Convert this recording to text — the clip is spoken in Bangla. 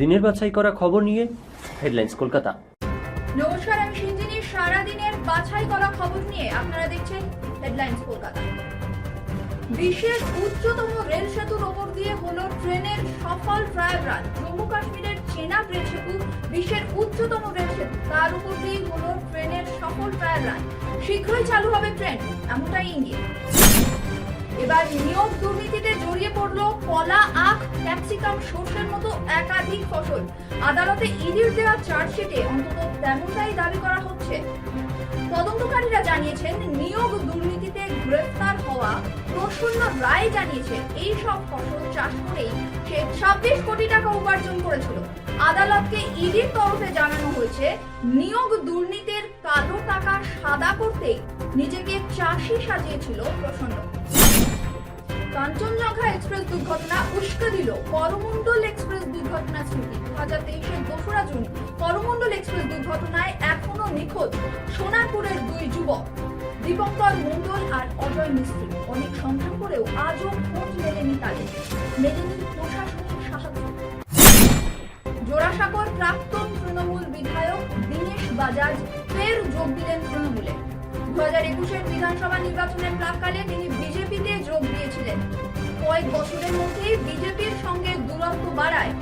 দিনের বাছাই করা খবর নিয়ে হেডলাইন্স কলকাতা। নমস্কার, আমি সিঞ্জিনী সারাদিনের বাছাই করা খবর নিয়ে আপনারা দেখছেন হেডলাইন্স কলকাতা। বিশ্বের উচ্চতম রেল সেতুর ওপর দিয়ে হলো ট্রেনের সফল ট্রায়াল রান। জম্মু কাশ্মীরের চেনা রেল সেতু, বিশ্বের উচ্চতম রেল সেতু, তার উপর দিয়ে হলো ট্রেনের সফল ট্রায়াল রান। শীঘ্রই চালু হবে ট্রেন, এমনটাই ইঙ্গিত। এবার নিয়োগ দুর্নীতিতে পড়ল কলা, আখ, ক্যাপসিকাম, সর্ষের মতো একাধিক ফসল। আদালতে ইডির দেওয়া চার্জশিটে অন্তত তেমনটাই দাবি করা হচ্ছে। তদন্তকারীরা জানিয়েছেন, নিয়োগ দুর্নীতিতে গ্রেফতার হওয়া প্রসন্ন রায় জানিয়েছেন এই সব ফসল চাষ করেই সে ছাব্বিশ কোটি টাকা উপার্জন করেছিল। আদালতকে ইডির তরফে জানানো হয়েছে, নিয়োগ দুর্নীতির কালো টাকা সাদা করতে নিজেকে চাষি সাজিয়েছিল প্রসন্ন। কাঞ্চনজঙ্ঘা এক্সপ্রেস দুর্ঘটনা উস্কে দিল করমণ্ডল এক্সপ্রেস দুর্ঘটনা স্মৃতি। দু হাজার তেইশের দোসরা জুন করমণ্ডল এক্সপ্রেস দুর্ঘটনায় এখনও নিখোঁজ সোনারপুরের দুই যুবক। দীপঙ্কর মণ্ডল আর অজয় মিস্ত্রি। অনেক সন্ধান করেও আজও খোঁজ মেলেনি তাদের। মেলেনি প্রশাসনিক সাহায্য। জোড়াসাঁকোর প্রাক্তন তৃণমূল বিধায়ক দীনেশ বাজাজ ফের যোগ দিলেন তৃণমূলে। দু হাজার একুশের বিধানসভা নির্বাচনের প্রাককালে তিনি কয়েক বছরের মধ্যে বিজেপির সঙ্গে দূরত্ব বাড়ায়।